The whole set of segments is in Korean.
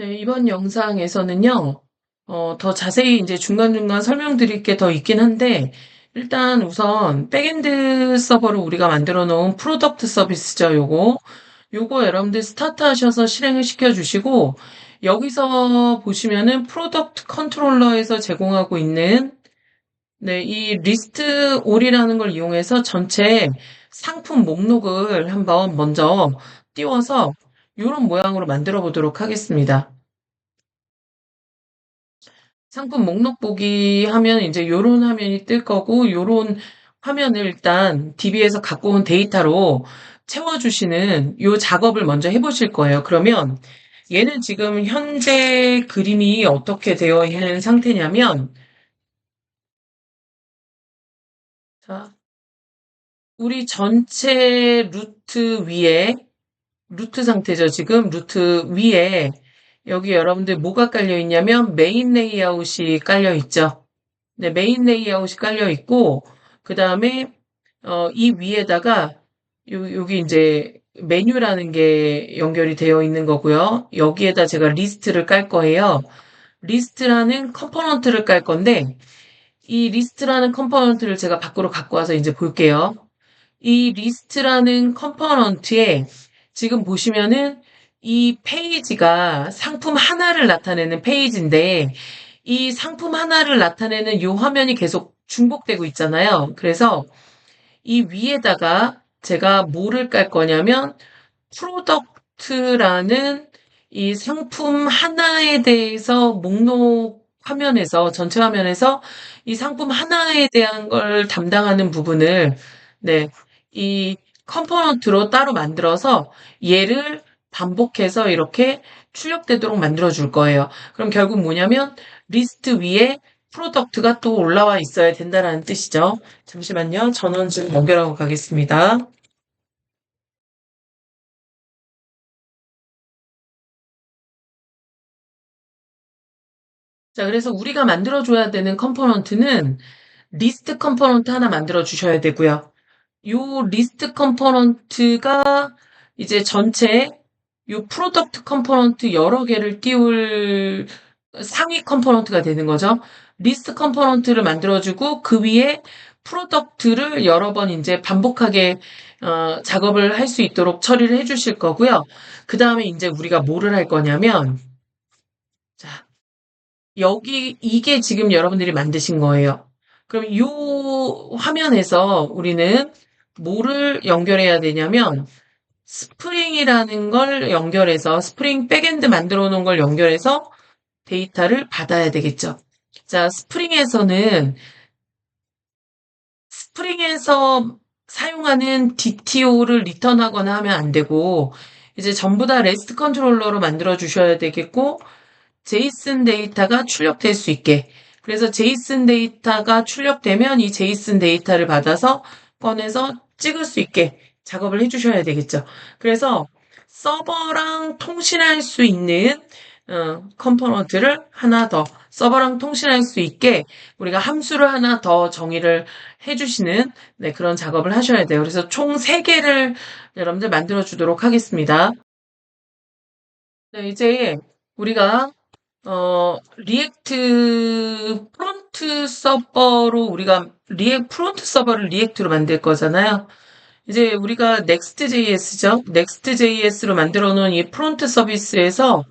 네, 이번 영상에서는요, 어, 더 자세히 이제 중간중간 설명드릴 게 더 있긴 한데, 일단 우선 백엔드 서버로 우리가 만들어 놓은 프로덕트 서비스죠, 요거. 요거 여러분들 스타트 하셔서 실행을 시켜 주시고, 여기서 보시면은 프로덕트 컨트롤러에서 제공하고 있는, 네, 이 리스트 올이라는 걸 이용해서 전체 상품 목록을 한번 먼저 띄워서 이런 모양으로 만들어 보도록 하겠습니다. 상품 목록 보기 하면 이제 요런 화면이 뜰 거고 요런 화면을 일단 DB에서 갖고 온 데이터로 채워주시는 요 작업을 먼저 해보실 거예요. 그러면 얘는 지금 현재 그림이 어떻게 되어 있는 상태냐면 자, 우리 전체 루트 위에 루트 상태죠. 지금 루트 위에 여기 여러분들 뭐가 깔려 있냐면 메인 레이아웃이 깔려 있죠. 네, 메인 레이아웃이 깔려 있고 그 다음에 어, 이 위에다가 요, 여기 이제 메뉴라는 게 연결이 되어 있는 거고요. 여기에다 제가 리스트를 깔 거예요. 리스트라는 컴포넌트를 깔 건데 이 리스트라는 컴포넌트를 제가 밖으로 갖고 와서 이제 볼게요. 이 리스트라는 컴포넌트에 지금 보시면은 이 페이지가 상품 하나를 나타내는 페이지인데 이 상품 하나를 나타내는 이 화면이 계속 중복되고 있잖아요. 그래서 이 위에다가 제가 뭐를 깔 거냐면 프로덕트라는 이 상품 하나에 대해서 목록 화면에서 전체 화면에서 이 상품 하나에 대한 걸 담당하는 부분을 네, 이 컴포넌트로 따로 만들어서 얘를 반복해서 이렇게 출력되도록 만들어 줄 거예요. 그럼 결국 뭐냐면 리스트 위에 프로덕트가 또 올라와 있어야 된다라는 뜻이죠. 잠시만요. 전원 좀 연결하고 가겠습니다. 자, 그래서 우리가 만들어줘야 되는 컴포넌트는 리스트 컴포넌트 하나 만들어 주셔야 되고요. 요 리스트 컴포넌트가 이제 전체 요 프로덕트 컴포넌트 여러 개를 띄울 상위 컴포넌트가 되는 거죠. 리스트 컴포넌트를 만들어주고 그 위에 프로덕트를 여러 번 이제 반복하게 어, 작업을 할 수 있도록 처리를 해 주실 거고요. 그 다음에 이제 우리가 뭐를 할 거냐면 자 여기 이게 지금 여러분들이 만드신 거예요. 그럼 이 화면에서 우리는 뭐를 연결해야 되냐면 스프링이라는 걸 연결해서 스프링 백엔드 만들어 놓은 걸 연결해서 데이터를 받아야 되겠죠. 자, 스프링에서는 스프링에서 사용하는 DTO를 리턴하거나 하면 안 되고 이제 전부 다 레스트 컨트롤러로 만들어 주셔야 되겠고 제이슨 데이터가 출력될 수 있게 그래서 제이슨 데이터가 출력되면 이 제이슨 데이터를 받아서 꺼내서 찍을 수 있게 작업을 해주셔야 되겠죠. 그래서 서버랑 통신할 수 있는 어, 컴포넌트를 하나 더 서버랑 통신할 수 있게 우리가 함수를 하나 더 정의를 해주시는 네, 그런 작업을 하셔야 돼요. 그래서 총 3개를 여러분들 만들어 주도록 하겠습니다. 네, 이제 우리가 어, 리액트 프론트 서버로 우리가 리액 프론트 서버를 리액트로 만들 거잖아요. 이제 우리가 Next.js죠. Next.js로 만들어 놓은 이 프론트 서비스에서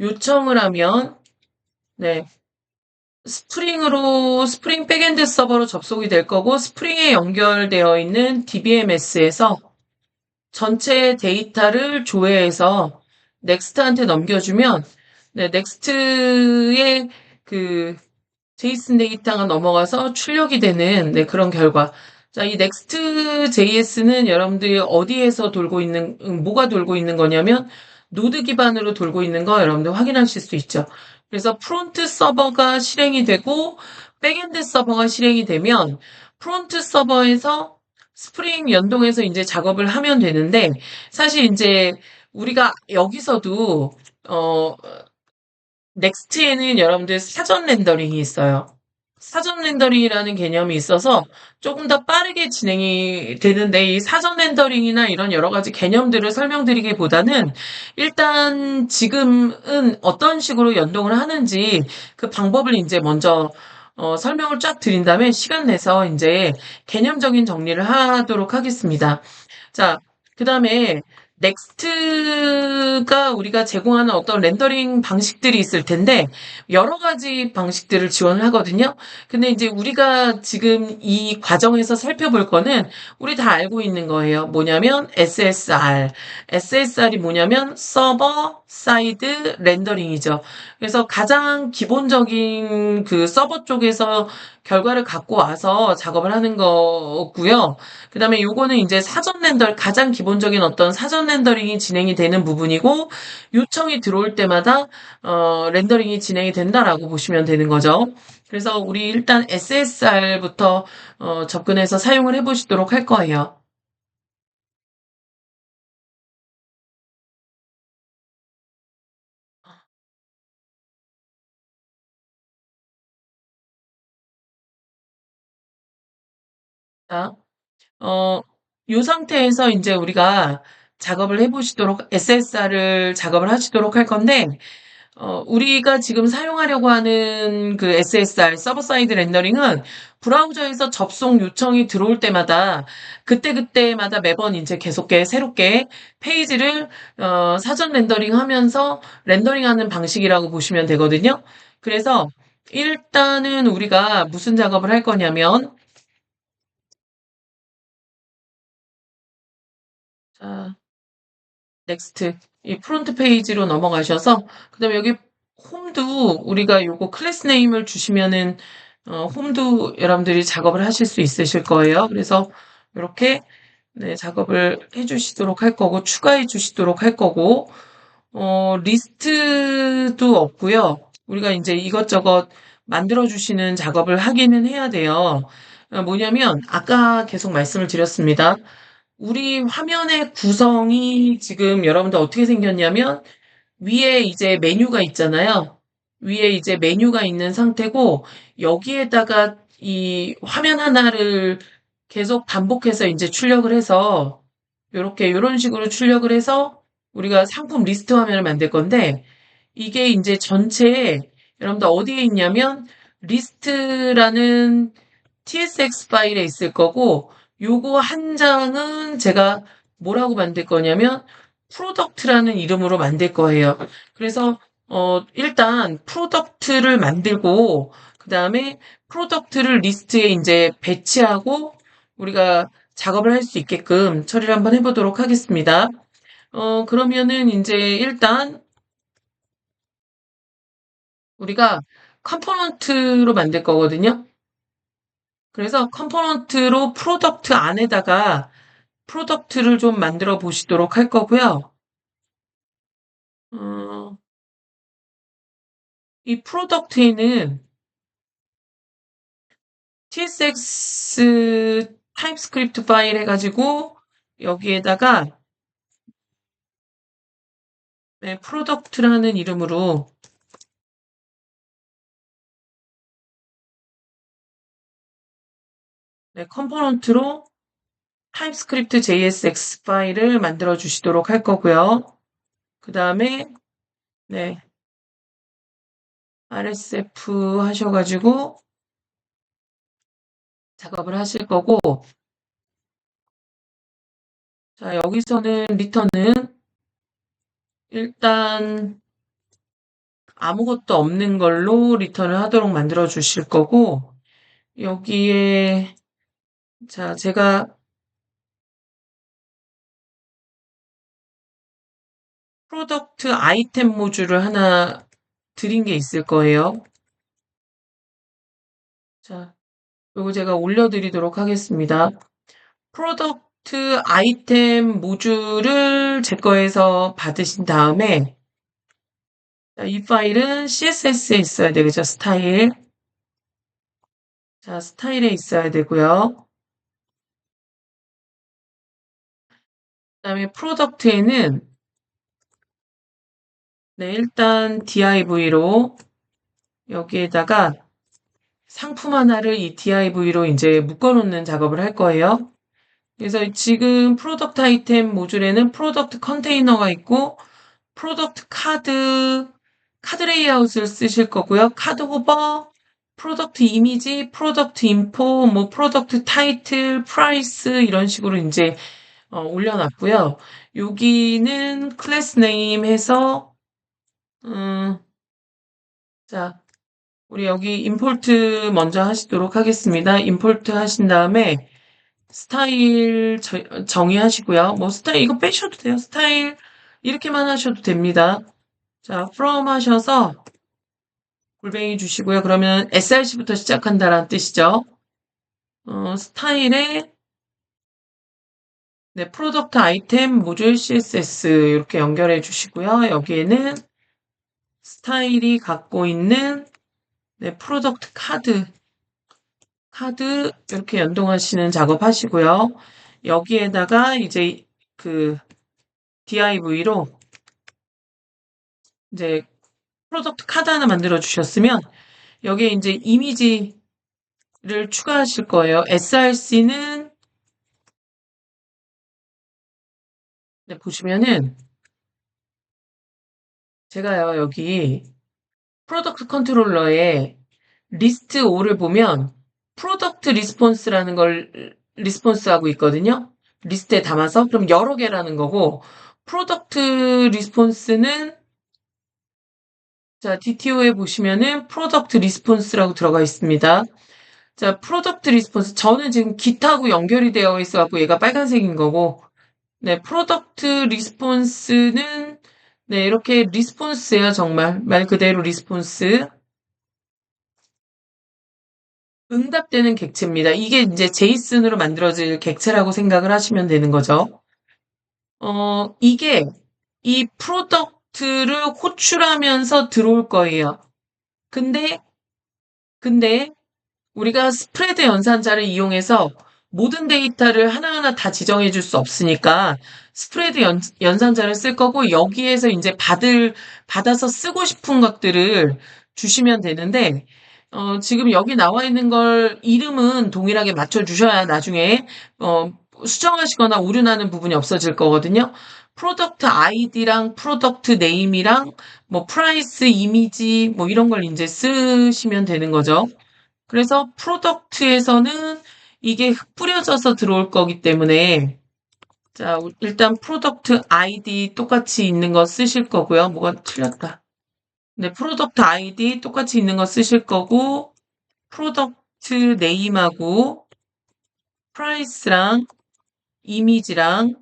요청을 하면 네. 스프링으로 스프링 백엔드 서버로 접속이 될 거고 스프링에 연결되어 있는 DBMS에서 전체 데이터를 조회해서 넥스트한테 넘겨주면 네, 넥스트의 그 제이슨 데이터가 넘어가서 출력이 되는 네, 그런 결과. 자, 이 Next.js는 여러분들이 어디에서 돌고 있는, 음, 뭐가 돌고 있는 거냐면, 노드 기반으로 돌고 있는 거 여러분들 확인하실 수 있죠. 그래서 프론트 서버가 실행이 되고, 백엔드 서버가 실행이 되면, 프론트 서버에서 스프링 연동해서 이제 작업을 하면 되는데, 사실 이제 우리가 여기서도, 어, 넥스트에는 여러분들 사전 렌더링이 있어요. 사전 렌더링이라는 개념이 있어서 조금 더 빠르게 진행이 되는데 이 사전 렌더링이나 이런 여러 가지 개념들을 설명드리기보다는 일단 지금은 어떤 식으로 연동을 하는지 그 방법을 이제 먼저 어, 설명을 쫙 드린 다음에 시간 내서 이제 개념적인 정리를 하도록 하겠습니다. 자, 그 다음에 넥스트가 우리가 제공하는 어떤 렌더링 방식들이 있을 텐데 여러 가지 방식들을 지원을 하거든요. 근데 이제 우리가 지금 이 과정에서 살펴볼 거는 우리 다 알고 있는 거예요. 뭐냐면 SSR. SSR이 뭐냐면 서버 사이드 렌더링이죠. 그래서 가장 기본적인 그 서버 쪽에서 결과를 갖고 와서 작업을 하는 거고요. 그 다음에 요거는 이제 사전 렌더, 가장 기본적인 어떤 사전 렌더링이 진행이 되는 부분이고, 요청이 들어올 때마다, 어, 렌더링이 진행이 된다라고 보시면 되는 거죠. 그래서 우리 일단 SSR부터, 어, 접근해서 사용을 해보시도록 할 거예요. 자, 어, 요 상태에서 이제 우리가 작업을 해보시도록, SSR을 작업을 하시도록 할 건데, 어, 우리가 지금 사용하려고 하는 그 SSR, 서버 사이드 렌더링은 브라우저에서 접속 요청이 들어올 때마다, 그때그때마다 매번 이제 계속게 새롭게 페이지를, 어, 사전 렌더링 하면서 렌더링 하는 방식이라고 보시면 되거든요. 그래서 일단은 우리가 무슨 작업을 할 거냐면, 자, 넥스트. 이 프론트 페이지로 넘어가셔서 그 다음에 여기 홈도 우리가 요거 클래스 네임을 주시면은 어, 홈도 여러분들이 작업을 하실 수 있으실 거예요. 그래서 이렇게 네, 작업을 해주시도록 할 거고 추가해 주시도록 할 거고 어, 리스트도 없고요. 우리가 이제 이것저것 만들어 주시는 작업을 하기는 해야 돼요. 어, 뭐냐면 아까 계속 말씀을 드렸습니다. 우리 화면의 구성이 지금 여러분들 어떻게 생겼냐면 위에 이제 메뉴가 있잖아요. 위에 이제 메뉴가 있는 상태고 여기에다가 이 화면 하나를 계속 반복해서 이제 출력을 해서 이렇게 이런 식으로 출력을 해서 우리가 상품 리스트 화면을 만들 건데 이게 이제 전체에 여러분들 어디에 있냐면 리스트라는 tsx 파일에 있을 거고 요거 한 장은 제가 뭐라고 만들 거냐면 프로덕트라는 이름으로 만들 거예요. 그래서 어 일단 프로덕트를 만들고 그 다음에 프로덕트를 리스트에 이제 배치하고 우리가 작업을 할 수 있게끔 처리를 한번 해보도록 하겠습니다. 어 그러면은 이제 일단 우리가 컴포넌트로 만들 거거든요. 그래서 컴포넌트로 프로덕트 안에다가 프로덕트를 좀 만들어 보시도록 할 거고요. 어, 이 프로덕트에는 tsx 타입스크립트 파일 해가지고 여기에다가 네, 프로덕트라는 이름으로 네, 컴포넌트로 타입스크립트 JSX 파일을 만들어 주시도록 할 거고요. 그 다음에 네 RSF 하셔가지고 작업을 하실 거고 자 여기서는 리턴은 일단 아무것도 없는 걸로 리턴을 하도록 만들어 주실 거고 여기에 자 제가 프로덕트 아이템 모듈을 하나 드린 게 있을 거예요. 자, 요거 제가 올려드리도록 하겠습니다. 프로덕트 아이템 모듈을 제 거에서 받으신 다음에 자, 이 파일은 CSS에 있어야 되겠죠. 스타일. 자, 스타일에 있어야 되고요. 그 다음에 프로덕트에는 네, 일단 div로 여기에다가 상품 하나를 이 div로 이제 묶어놓는 작업을 할 거예요. 그래서 지금 프로덕트 아이템 모듈에는 프로덕트 컨테이너가 있고 프로덕트 카드 카드 레이아웃을 쓰실 거고요. 카드 호버, 프로덕트 이미지, 프로덕트 인포, 뭐 프로덕트 타이틀, 프라이스 이런 식으로 이제 어, 올려놨고요. 여기는 클래스 네임 해서 음, 자 우리 여기 임포트 먼저 하시도록 하겠습니다. 임포트 하신 다음에 스타일 저- 정의하시고요. 뭐 스타일 이거 빼셔도 돼요. 스타일 이렇게만 하셔도 됩니다. 자, from 하셔서 골뱅이 주시고요. 그러면 src부터 시작한다라는 뜻이죠. 어, 스타일에 네, 프로덕트 아이템 모듈 CSS 이렇게 연결해 주시고요. 여기에는 스타일이 갖고 있는 네, 프로덕트 카드 카드 이렇게 연동하시는 작업 하시고요. 여기에다가 이제 그 div로 이제 프로덕트 카드 하나 만들어 주셨으면 여기에 이제 이미지를 추가하실 거예요. src는 네, 보시면은 제가요 여기 프로덕트 컨트롤러에 리스트 5를 보면 프로덕트 리스폰스라는 걸 리스폰스하고 있거든요. 리스트에 담아서 그럼 여러 개라는 거고 프로덕트 리스폰스는 자, DTO에 보시면은 프로덕트 리스폰스라고 들어가 있습니다. 자, 프로덕트 리스폰스. 저는 지금 기타하고 연결이 되어 있어 갖고 얘가 빨간색인 거고, 네, 프로덕트 리스폰스는, 네, 이렇게 리스폰스예요, 정말. 말 그대로 리스폰스. 응답되는 객체입니다. 이게 이제 제이슨으로 만들어질 객체라고 생각을 하시면 되는 거죠. 어, 이게 이 프로덕트를 호출하면서 들어올 거예요. 근데, 근데 우리가 스프레드 연산자를 이용해서 모든 데이터를 하나하나 다 지정해 줄 수 없으니까 스프레드 연, 연산자를 쓸 거고 여기에서 이제 받을, 받아서 쓰고 싶은 것들을 주시면 되는데 어, 지금 여기 나와 있는 걸 이름은 동일하게 맞춰 주셔야 나중에 어, 수정하시거나 오류 나는 부분이 없어질 거거든요. 프로덕트 아이디랑 프로덕트 네임이랑 뭐 프라이스 이미지 뭐 이런 걸 이제 쓰시면 되는 거죠. 그래서 프로덕트에서는 이게 흩뿌려져서 들어올 거기 때문에 자 일단 프로덕트 아이디 똑같이 있는 거 쓰실 거고요. 뭐가 틀렸다. 네, 프로덕트 아이디 똑같이 있는 거 쓰실 거고, 프로덕트 네임하고, 프라이스랑, 이미지랑,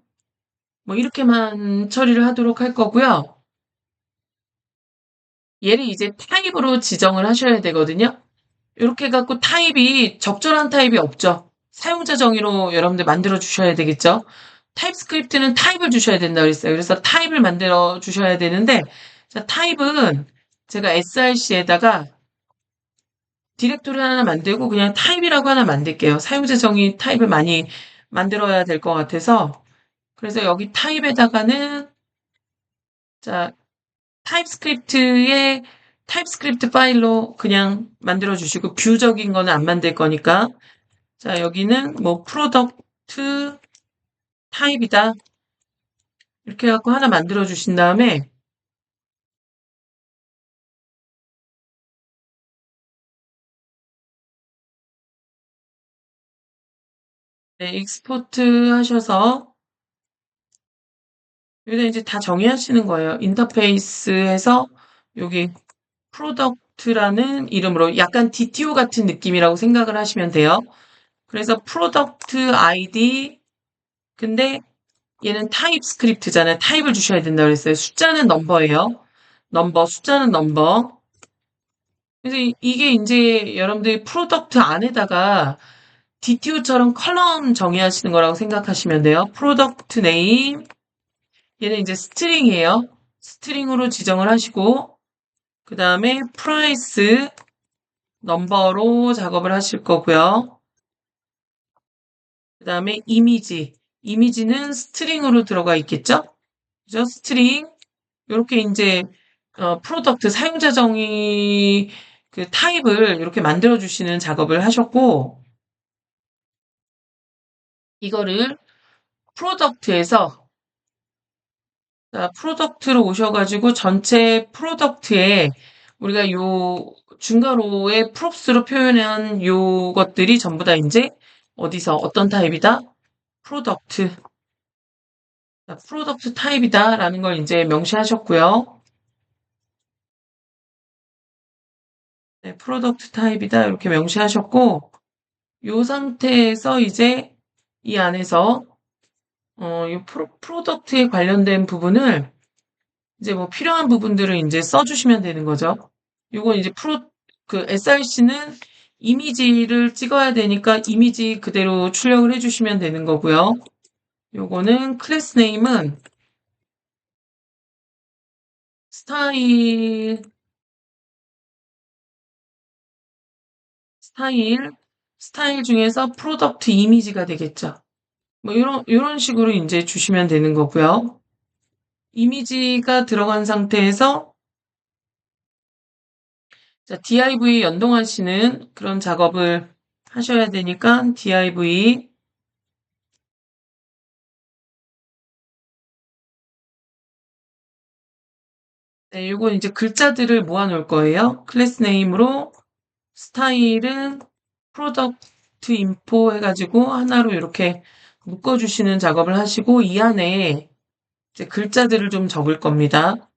뭐, 이렇게만 처리를 하도록 할 거고요. 얘를 이제 타입으로 지정을 하셔야 되거든요. 이렇게 해갖고 타입이, 적절한 타입이 없죠. 사용자 정의로 여러분들 만들어 주셔야 되겠죠. 타입스크립트는 타입을 주셔야 된다고 그랬어요. 그래서 타입을 만들어 주셔야 되는데, 자, 타입은 제가 src에다가 디렉토리 하나 만들고 그냥 타입이라고 하나 만들게요. 사용자 정의 타입을 많이 만들어야 될 것 같아서 그래서 여기 타입에다가는 자 타입스크립트의 타입스크립트 파일로 그냥 만들어 주시고 뷰적인 거는 안 만들 거니까 자 여기는 뭐 프로덕트 타입이다 이렇게 해갖고 하나 만들어 주신 다음에 네, 익스포트 하셔서 여기다 이제 다 정의하시는 거예요. 인터페이스에서 여기 프로덕트라는 이름으로 약간 DTO 같은 느낌이라고 생각을 하시면 돼요. 그래서 프로덕트 아이디 근데 얘는 타입 스크립트잖아요. 타입을 주셔야 된다고 그랬어요. 숫자는 넘버예요. 넘버, 숫자는 넘버. 그래서 이게 이제 여러분들이 프로덕트 안에다가 DTO처럼 컬럼 정의하시는 거라고 생각하시면 돼요. 프로덕트 네임 얘는 이제 스트링이에요. 스트링으로 지정을 하시고 그 다음에 프라이스 넘버로 작업을 하실 거고요. 그 다음에 이미지 이미지는 스트링으로 들어가 있겠죠? 그죠? 스트링 이렇게 이제 어, 프로덕트 사용자 정의 그 타입을 이렇게 만들어 주시는 작업을 하셨고 이거를 프로덕트에서 자, 프로덕트로 오셔가지고 전체 프로덕트에 우리가 요 중괄호의 프롭스로 표현한 요것들이 전부 다 이제 어디서 어떤 타입이다? 프로덕트. 자, 프로덕트 타입이다 라는 걸 이제 명시하셨고요. 네, 프로덕트 타입이다 이렇게 명시하셨고 요 상태에서 이제 이 안에서 어, 이 프로, 프로덕트에 관련된 부분을 이제 뭐 필요한 부분들을 이제 써주시면 되는 거죠. 요건 이제 프로, 그 SRC는 이미지를 찍어야 되니까 이미지 그대로 출력을 해주시면 되는 거고요. 요거는 클래스 네임은 스타일, 스타일, 스타일 중에서 프로덕트 이미지가 되겠죠. 뭐 이런 이런 식으로 이제 주시면 되는 거고요. 이미지가 들어간 상태에서 자, div 연동하시는 그런 작업을 하셔야 되니까 div 네, 이건 이제 글자들을 모아 놓을 거예요. 클래스 네임으로 스타일은 프로덕트 인포 해가지고 하나로 이렇게 묶어주시는 작업을 하시고 이 안에 이제 글자들을 좀 적을 겁니다.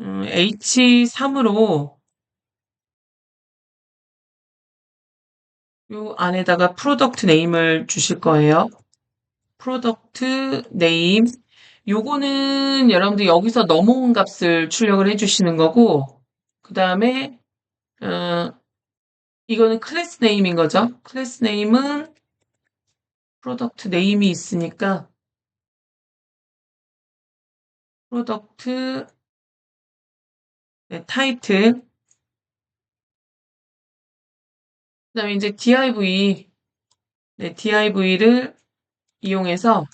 음, H3으로 요 안에다가 프로덕트 네임을 주실 거예요. 프로덕트 네임 요거는 여러분들 여기서 넘어온 값을 출력을 해주시는 거고 그 다음에 어, 이거는 클래스 네임인 거죠. 클래스 네임은 프로덕트 네임이 있으니까 프로덕트 네, 타이틀 그 다음에 이제 div 네, div를 이용해서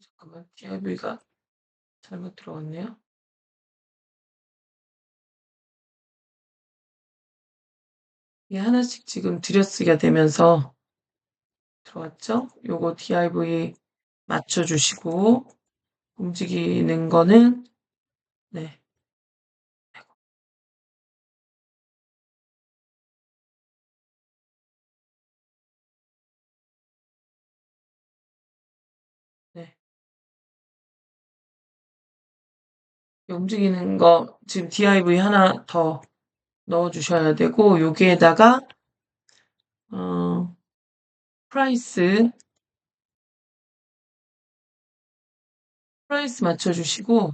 잠깐만 div가 잘못 들어갔네요. 이 하나씩 지금 들여쓰기가 되면서 들어왔죠? 요거 div 맞춰주시고 움직이는 거는 네. 네. 움직이는 거 지금 div 하나 더 넣어 주셔야 되고 여기에다가 어, 프라이스. 프라이스 맞춰주시고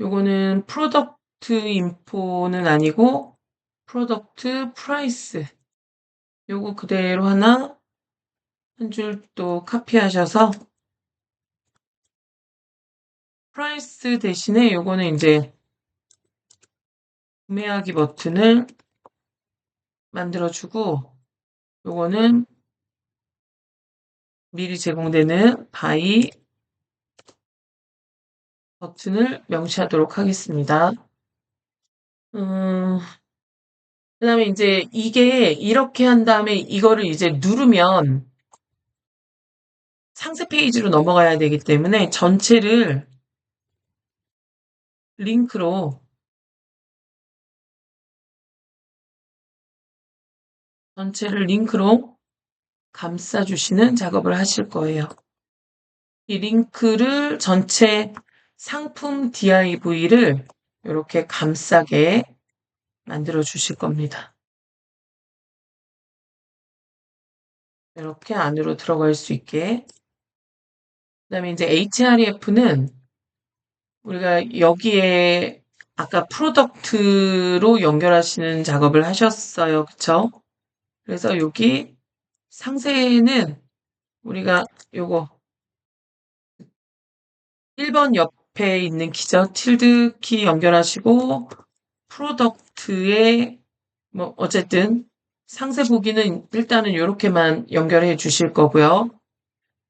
요거는 프로덕트 인포는 아니고 프로덕트 프라이스. 요거 그대로 하나 한 줄 또 카피하셔서 프라이스 대신에 요거는 이제 구매하기 버튼을 만들어주고 요거는 미리 제공되는 바이 버튼을 명시하도록 하겠습니다. 음, 그 다음에 이제 이게 이렇게 한 다음에 이거를 이제 누르면 상세 페이지로 넘어가야 되기 때문에 전체를 링크로 전체를 링크로 감싸주시는 작업을 하실 거예요. 이 링크를 전체 상품 div를 이렇게 감싸게 만들어 주실 겁니다. 이렇게 안으로 들어갈 수 있게. 그 다음에 이제 href는 우리가 여기에 아까 프로덕트로 연결하시는 작업을 하셨어요. 그쵸? 그래서 여기 상세는 우리가 요거 1번 옆에 있는 키죠. 틸드 키 연결하시고 프로덕트에 뭐 어쨌든 상세 보기는 일단은 이렇게만 연결해 주실 거고요.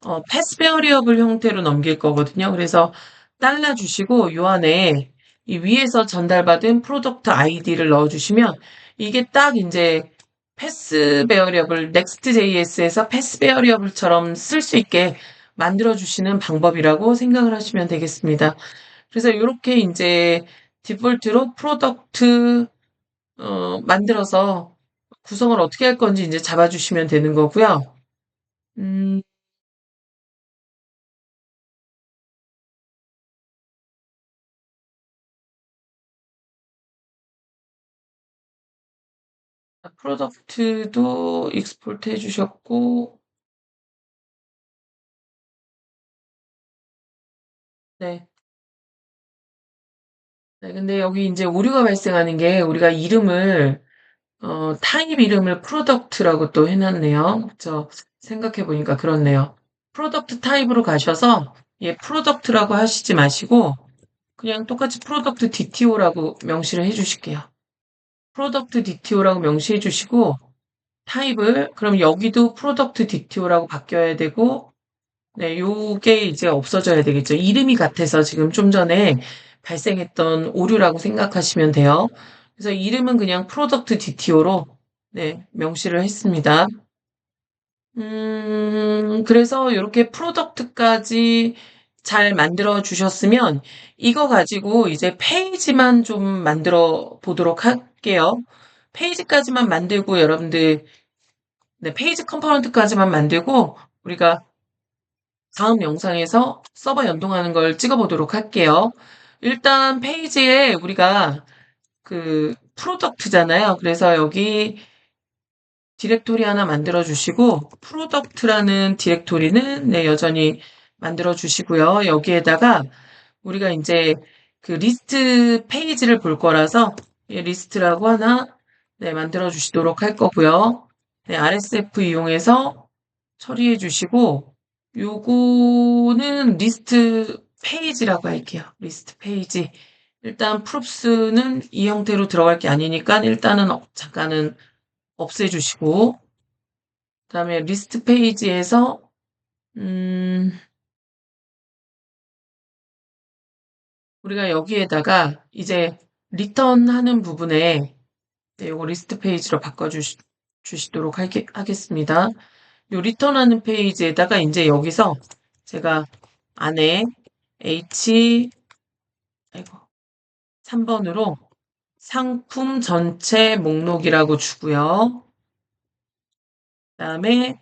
어, 패스 베어리어블 형태로 넘길 거거든요. 그래서 잘라 주시고 요 안에 이 위에서 전달받은 프로덕트 아이디를 넣어 주시면 이게 딱 이제 패스 베어리어블 넥스트.js에서 패스 베어리어블처럼 쓸 수 있게 만들어 주시는 방법이라고 생각을 하시면 되겠습니다. 그래서 이렇게 이제 디폴트로 프로덕트 어, 만들어서 구성을 어떻게 할 건지 이제 잡아주시면 되는 거고요. 음, 프로덕트도 익스포트 해 주셨고, 네. 네, 근데 여기 이제 오류가 발생하는 게 우리가 이름을, 어, 타입 이름을 프로덕트라고 또 해 놨네요. 저 생각해 보니까 그렇네요. 프로덕트 타입으로 가셔서, 예, 프로덕트라고 하시지 마시고, 그냥 똑같이 프로덕트 DTO라고 명시를 해 주실게요. 프로덕트 DTO라고 명시해 주시고, 타입을, 그럼 여기도 프로덕트 DTO라고 바뀌어야 되고, 네, 요게 이제 없어져야 되겠죠. 이름이 같아서 지금 좀 전에 발생했던 오류라고 생각하시면 돼요. 그래서 이름은 그냥 프로덕트 DTO로 네, 명시를 했습니다. 음, 그래서 이렇게 프로덕트까지 잘 만들어 주셨으면 이거 가지고 이제 페이지만 좀 만들어 보도록 할게요. 페이지까지만 만들고 여러분들 네, 페이지 컴포넌트까지만 만들고 우리가 다음 영상에서 서버 연동하는 걸 찍어보도록 할게요. 일단 페이지에 우리가 그 프로덕트잖아요. 그래서 여기 디렉토리 하나 만들어 주시고 프로덕트라는 디렉토리는 네, 여전히 만들어 주시고요. 여기에다가 우리가 이제 그 리스트 페이지를 볼 거라서 예, 리스트라고 하나 네, 만들어 주시도록 할 거고요. 네, RSF 이용해서 처리해 주시고 요거는 리스트 페이지라고 할게요. 리스트 페이지. 일단 프롭스는 이 형태로 들어갈 게 아니니까 일단은 잠깐은 없애주시고 그 다음에 리스트 페이지에서 음 우리가 여기에다가 이제 리턴 하는 부분에 네, 요거 리스트 페이지로 바꿔주시 도록 하겠습니다. 요 리턴하는 페이지에다가 이제 여기서 제가 안에 H 아이고 3번으로 상품 전체 목록이라고 주고요. 그 다음에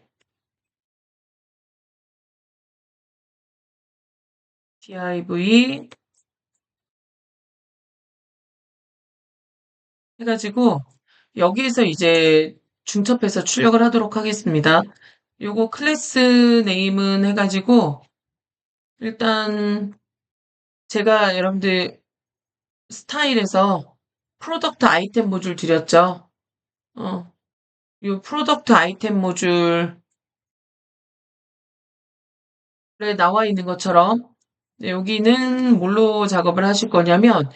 div 해가지고 여기에서 이제 중첩해서 출력을 하도록 하겠습니다. 요거 클래스 네임은 해가지고 일단 제가 여러분들 스타일에서 프로덕트 아이템 모듈 드렸죠. 어, 요 프로덕트 아이템 모듈에 나와 있는 것처럼 네, 여기는 뭘로 작업을 하실 거냐면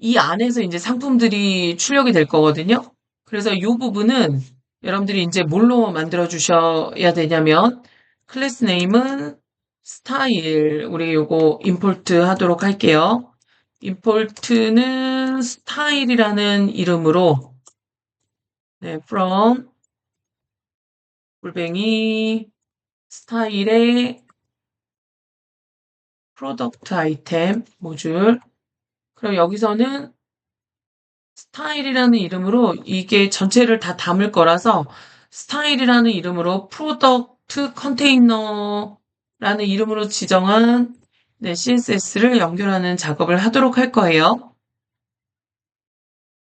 이 안에서 이제 상품들이 출력이 될 거거든요. 그래서 이 부분은 여러분들이 이제 뭘로 만들어 주셔야 되냐면 클래스 네임은 스타일 우리 요거 임포트 하도록 할게요. 임포트는 스타일이라는 이름으로 네, from 골뱅이 스타일의 프로덕트 아이템 모듈 그럼 여기서는 스타일이라는 이름으로 이게 전체를 다 담을 거라서 스타일이라는 이름으로 프로덕트 컨테이너라는 이름으로 지정한 네, CSS를 연결하는 작업을 하도록 할 거예요.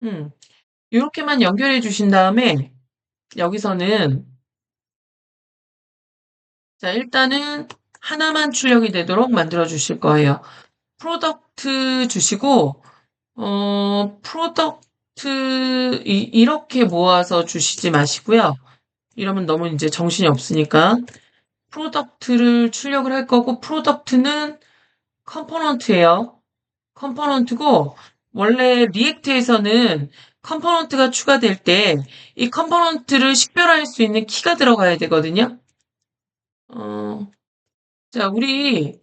음, 이렇게만 연결해 주신 다음에 여기서는 자 일단은 하나만 출력이 되도록 만들어 주실 거예요. 프로덕트 주시고 어, 프로덕트 이, 렇게 모아서 주시지 마시고요. 이러면 너무 이제 정신이 없으니까 프로덕트를 출력을 할 거고 프로덕트는 컴포넌트예요. 컴포넌트고 원래 리액트에서는 컴포넌트가 추가될 때 이 컴포넌트를 식별할 수 있는 키가 들어가야 되거든요. 어, 자, 우리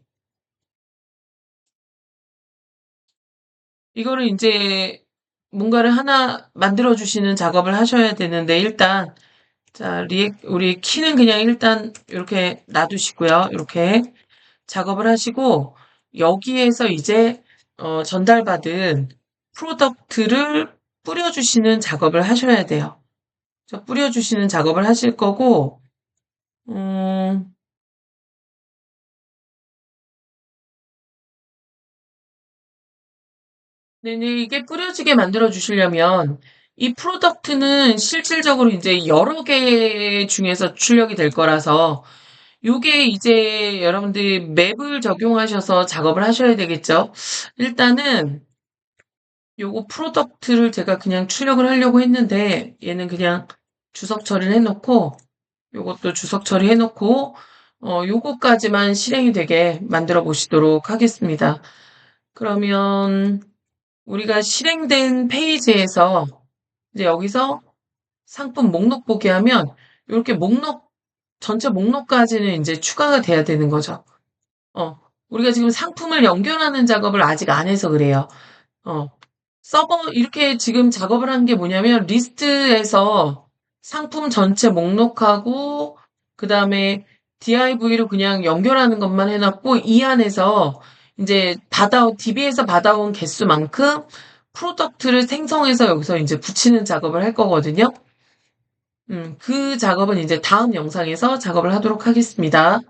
이거를 이제 뭔가를 하나 만들어 주시는 작업을 하셔야 되는데 일단 자, 우리 키는 그냥 일단 이렇게 놔두시고요. 이렇게 작업을 하시고 여기에서 이제 어, 전달받은 프로덕트를 뿌려주시는 작업을 하셔야 돼요. 자, 뿌려주시는 작업을 하실 거고, 음, 네네, 이게 뿌려지게 만들어 주시려면 이 프로덕트는 실질적으로 이제 여러 개 중에서 출력이 될 거라서 요게 이제 여러분들이 맵을 적용하셔서 작업을 하셔야 되겠죠. 일단은 요거 프로덕트를 제가 그냥 출력을 하려고 했는데 얘는 그냥 주석 처리를 해 놓고 요것도 주석 처리해 놓고 어, 요거까지만 실행이 되게 만들어 보시도록 하겠습니다. 그러면 우리가 실행된 페이지에서 이제 여기서 상품 목록 보기 하면 이렇게 목록 전체 목록까지는 이제 추가가 돼야 되는 거죠. 어, 우리가 지금 상품을 연결하는 작업을 아직 안 해서 그래요. 어, 서버 이렇게 지금 작업을 한 게 뭐냐면 리스트에서 상품 전체 목록하고 그 다음에 DIV로 그냥 연결하는 것만 해놨고 이 안에서 이제 받아온 DB에서 받아온 개수만큼 프로덕트를 생성해서 여기서 이제 붙이는 작업을 할 거거든요. 음, 그 작업은 이제 다음 영상에서 작업을 하도록 하겠습니다.